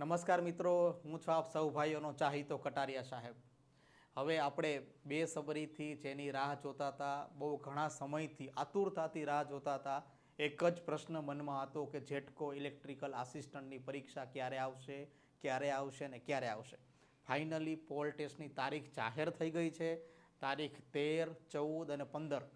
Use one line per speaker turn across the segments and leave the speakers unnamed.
નમસ્કાર મિત્રો, હું છું આપ સૌ ભાઈઓનો ચાહીતો કટારિયા સાહેબ. હવે આપણે બે સબરીથી જેની રાહ જોતા હતા, બહુ ઘણા સમયથી આતુરતાથી રાહ જોતા હતા, એક જ પ્રશ્ન મનમાં હતો કે જેટકો ઇલેક્ટ્રિકલ આસિસ્ટન્ટની પરીક્ષા ક્યારે આવશે ક્યારે આવશે ને ક્યારે આવશે. ફાઇનલી પોલ ટેસ્ટની તારીખ જાહેર થઈ ગઈ છે. તારીખ તેર, ચૌદ અને પંદર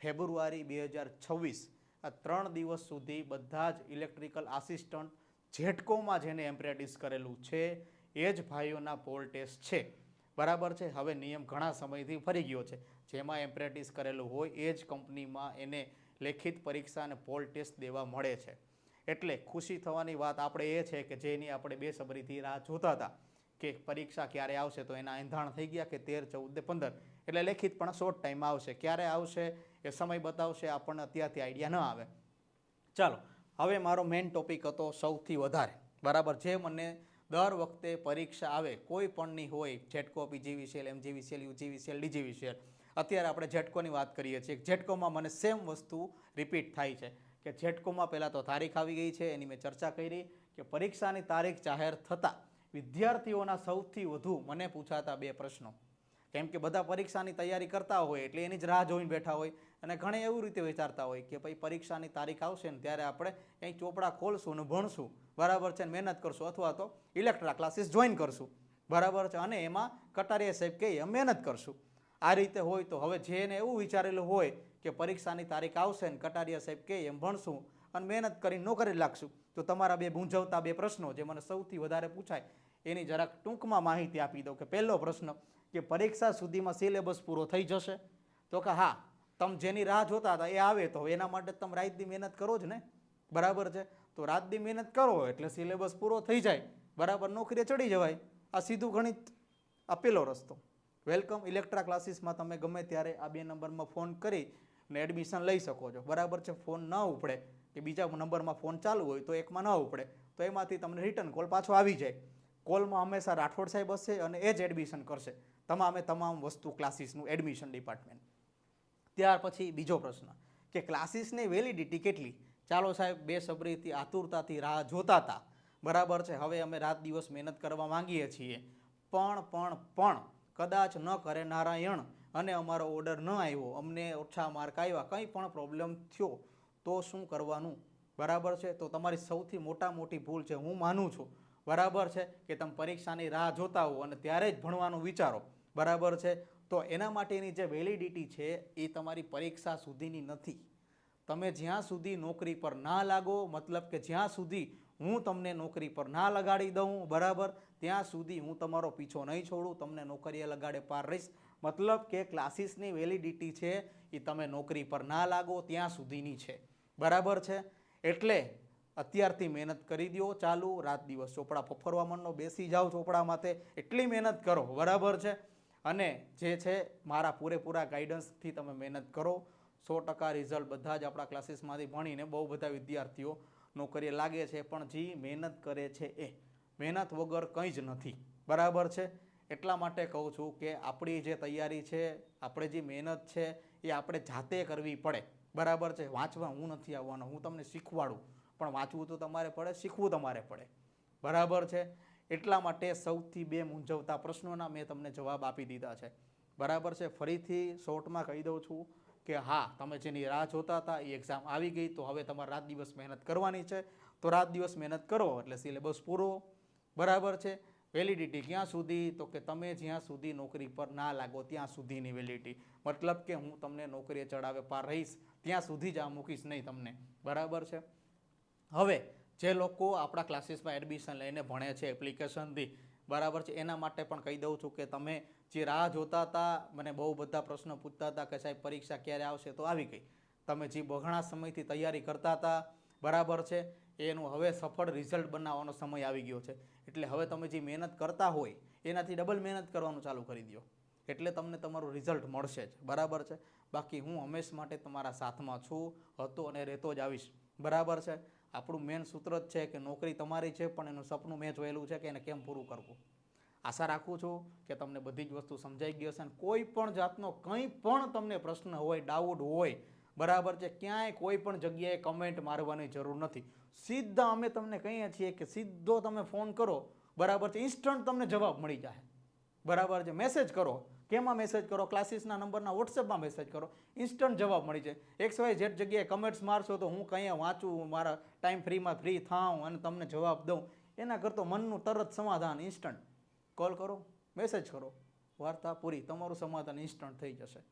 ફેબ્રુઆરી બે હજાર છવ્વીસ, આ ત્રણ દિવસ સુધી બધા જ ઇલેક્ટ્રિકલ આસિસ્ટન્ટ જેટકોમાં જેને એમ્પ્રેટિસ કરેલું છે, એ જ ભાઈઓના પોલ ટેસ્ટ છે. બરાબર છે? હવે નિયમ ઘણા સમયથી ફરી ગયો છે. જેમાં એમ્પ્રેટિસ કરેલું હોય, એ જ કંપનીમાં એને લેખિત પરીક્ષા અને પોલ ટેસ્ટ દેવા મળે છે. એટલે ખુશી થવાની વાત આપણે એ છે કે જેની આપણે બેસબરીથી રાહ જોતા હતા કે પરીક્ષા ક્યારે આવશે, તો એના એંધાણ થઈ ગયા કે તેર, ચૌદ ને પંદર. એટલે લેખિત પણ શોર્ટ ટાઈમ આવશે. ક્યારે આવશે એ સમય બતાવશે આપણને અત્યારથી આઈડિયા ન આવે. ચાલો હવે મારો મેઇન ટોપિક હતો સૌથી વધારે. બરાબર? જે મને દર વખતે પરીક્ષા આવે, કોઈ પણની હોય GETCO PGVCL MGVCL UGVCL DGVCL અત્યારે આપણે જેટકોની વાત કરીએ છીએ. જેટકોમાં મને સેમ વસ્તુ રિપીટ થાય છે કે જેટકોમાં પહેલાં તો તારીખ આવી ગઈ છે, એની મેં ચર્ચા કરી કે પરીક્ષાની તારીખ જાહેર થતાં વિદ્યાર્થીઓના સૌથી વધુ મને પૂછાતા બે પ્રશ્નો. કેમ કે બધા પરીક્ષાની તૈયારી કરતા હોય એટલે એની જ રાહ જોઈને બેઠા હોય અને ઘણે એવું રીતે વિચારતા હોય કે ભાઈ પરીક્ષાની તારીખ આવશે ને ત્યારે આપણે કંઈક ચોપડા ખોલશું ને ભણશું. બરાબર છે ને મહેનત કરશું અથવા તો ઇલેક્ટ્રા ક્લાસીસ જોઈન કરશું. બરાબર છે અને એમાં કટારીયા સાહેબ કે મહેનત કરશું. આ રીતે હોય તો હવે જેને એવું વિચારેલું હોય કે પરીક્ષાની તારીખ આવશે ને કટારીયા સાહેબ કે એમ ભણશું અને મહેનત કરીને નોકરી લાગશું. તો તમારા બે મૂંઝવતા બે પ્રશ્નો જે મને સૌથી વધારે પૂછાય એની જરાક ટૂંકમાં માહિતી આપી દઉં કે પહેલો પ્રશ્ન કે પરીક્ષા સુધીમાં સિલેબસ પૂરો થઈ જશે? તો કે હા, તમે જેની રાહ જોતા હતા એ આવે તો એના માટે તમે રાતની મહેનત કરો જ ને. બરાબર છે? તો રાતની મહેનત કરો એટલે સિલેબસ પૂરો થઈ જાય. બરાબર, નોકરીએ ચડી જવાય. આ સીધું ગણિત, આ પેલો રસ્તો. વેલકમ, ઇલેક્ટ્રા ક્લાસીસમાં તમે ગમે ત્યારે આ બે નંબરમાં ફોન કરી ને એડમિશન લઈ શકો છો. બરાબર છે? ફોન ન ઉપડે. કે બીજા નંબરમાં ફોન ચાલુ હોય તો એકમાં ન ઉપડે. તો એમાંથી તમને રિટર્ન કોલ પાછો આવી જાય. કોલમાં હંમેશા રાઠોડ સાહેબ હશે અને એ જ એડમિશન કરશે. તમામે તમામ વસ્તુ ક્લાસીસનું એડમિશન ડિપાર્ટમેન્ટ ત્યાર પછી બીજો પ્રશ્ન, કે ક્લાસીસની વેલિડિટી કેટલી? ચાલો સાહેબ, બે સબરીથી આતુરતાથી રાહ જોતા હતા. બરાબર છે, હવે અમે રાત દિવસ મહેનત કરવા માંગીએ છીએ. પણ પણ પણ, કદાચ ન કરે નારાયણ અને અમારો ઓર્ડર ન આવ્યો, અમને ઓછા માર્ક આવ્યા, કંઈ પણ પ્રોબ્લેમ થયો, તો શું કરવાનું? બરાબર છે, તો તમારી સૌથી મોટા મોટી ભૂલ છે, હું માનું છું. બરાબર છે કે તમે પરીક્ષાની રાહ જોતા હો અને ત્યારે જ ભણવાનું વિચારો. બરાબર છે? તો એના માટેની જે વેલિડિટી છે એ તમારી પરીક્ષા સુધીની નથી. તમે જ્યાં સુધી નોકરી પર ના લાગો, મતલબ કે જ્યાં સુધી હું તમને નોકરી પર ના લગાડી દઉં, બરાબર? ત્યાં સુધી હું તમારો પીછો નહીં છોડું, તમને નોકરીએ લગાડે પાર રહીશ. મતલબ કે ક્લાસીસની વેલિડિટી છે એ તમે નોકરી પર ના લાગો, ત્યાં સુધીની છે. બરાબર છે? એટલે અત્યારથી મહેનત કરી દો ચાલુ, રાત દિવસ ચોપડા ફફરવા માંડો બેસી જાઓ ચોપડા માથે એટલી મહેનત કરો, બરાબર છે? અને જે છે, મારા પૂરેપૂરા ગાઈડન્સથી તમે મહેનત કરો. સો ટકા રિઝલ્ટ બધા જ આપણા ક્લાસીસમાંથી ભણીને બહુ બધા વિદ્યાર્થીઓ નોકરીએ લાગે છે, પણ જે મહેનત કરે છે એ મહેનત વગર કંઈ જ નથી, બરાબર છે? એટલા માટે કહું છું કે આપણી જે તૈયારી છે, આપણે જે મહેનત છે, એ આપણે જાતે કરવી પડે, બરાબર છે? વાંચવા હું નથી આવવાનો, હું તમને શીખવાડું. પણ વાંચવું તો તમારે પડે, શીખવું તમારે પડે. બરાબર છે? એટલા માટે સૌથી બે મૂંઝવતા પ્રશ્નોના મેં તમને જવાબ આપી દીધા છે. બરાબર છે? ફરીથી શોર્ટમાં કહી દઉં છું કે હા, તમે જેની રાહ જોતા હતા, એ એક્ઝામ આવી ગઈ, તો હવે તમારે રાત દિવસ મહેનત કરવાની છે. તો રાત દિવસ મહેનત કરો, એટલે સિલેબસ પૂરો. બરાબર છે? વેલિડિટી ક્યાં સુધી? તો કે તમે જ્યાં સુધી નોકરી પર ના લાગો, ત્યાં સુધીની વેલિડિટી મતલબ કે હું તમને નોકરીએ ચડાવે પાર રહીશ, ત્યાં સુધી જ આ મૂકીશ નહીં તમને. બરાબર છે? હવે જે લોકો આપણા ક્લાસીસમાં એડમિશન લઈને ભણે છે, એપ્લિકેશનથી, બરાબર છે, એના માટે પણ કહી દઉં છું કે તમે જે રાહ જોતા હતા, મને બહુ બધા પ્રશ્નો પૂછતા હતા કે સાહેબ પરીક્ષા ક્યારે આવશે, તો આવી ગઈ. તમે જે બઘણા સમયથી તૈયારી કરતા હતા, બરાબર છે, એનું હવે સફળ રિઝલ્ટ બનાવવાનો સમય આવી ગયો છે. એટલે હવે તમે જે મહેનત કરતા હોય, એનાથી ડબલ મહેનત કરવાનું ચાલુ કરી દો એટલે તમને તમારું રિઝલ્ટ મળશે જ, બરાબર છે. બાકી હું હંમેશ માટે તમારા સાથમાં છું, હતો અને રહેતો જ આવીશ. બરાબર છે? આપણું મેન સૂત્ર જ છે કે નોકરી તમારી છે, પણ એનું સપનું મેં જોયેલું છે કે એને કેમ પૂરું કરવું? આશા રાખું છું કે તમને બધી જ વસ્તુ સમજાઈ ગઈ હશે અને કોઈ પણ જાતનો કંઈ પણ તમને પ્રશ્ન હોય ડાઉટ હોય, બરાબર છે, ક્યાંય કોઈ પણ જગ્યાએ કમેન્ટ મારવાની જરૂર નથી. સીધા અમે તમને કહીએ છીએ કે સીધો તમે ફોન કરો, બરાબર છે ઇન્સ્ટન્ટ તમને જવાબ મળી જાય બરાબર છે. મેસેજ કરો. કેમાં મેસેજ કરો? ક્લાસીસના નંબરના વોટ્સએપમાં મેસેજ કરો. ઇન્સ્ટન્ટ જવાબ મળી જાય. એક્સ વાય જેટ જગ્યાએ કમેન્ટ્સ મારશો તો હું કંઈ વાંચું? મારા ટાઈમ ફ્રીમાં ફ્રી થાઉં અને તમને જવાબ દઉં. એના કરતો મનનું તરત સમાધાન ઇન્સ્ટન્ટ કોલ કરો. મેસેજ કરો. વાર્તા પૂરી. તમારું સમાધાન ઇન્સ્ટન્ટ થઈ જશે.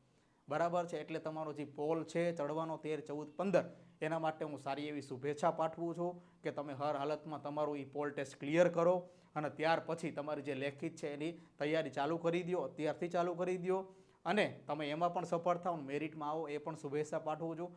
બરાબર છે? એટલે તમારો જે પોલ છે ચડવાનો તેર, ચૌદ, પંદર એના માટે હું સારી એવી શુભેચ્છા પાઠવું છું કે તમે હર હાલતમાં તમારું એ પોલ ટેસ્ટ ક્લિયર કરો અને ત્યાર પછી તમારી જે લેખિત છે એની તૈયારી ચાલુ કરી દો અત્યારથી ચાલુ કરી દો અને તમે એમાં પણ સફળ થાવ મેરિટમાં આવો, એ પણ શુભેચ્છા પાઠવું છું.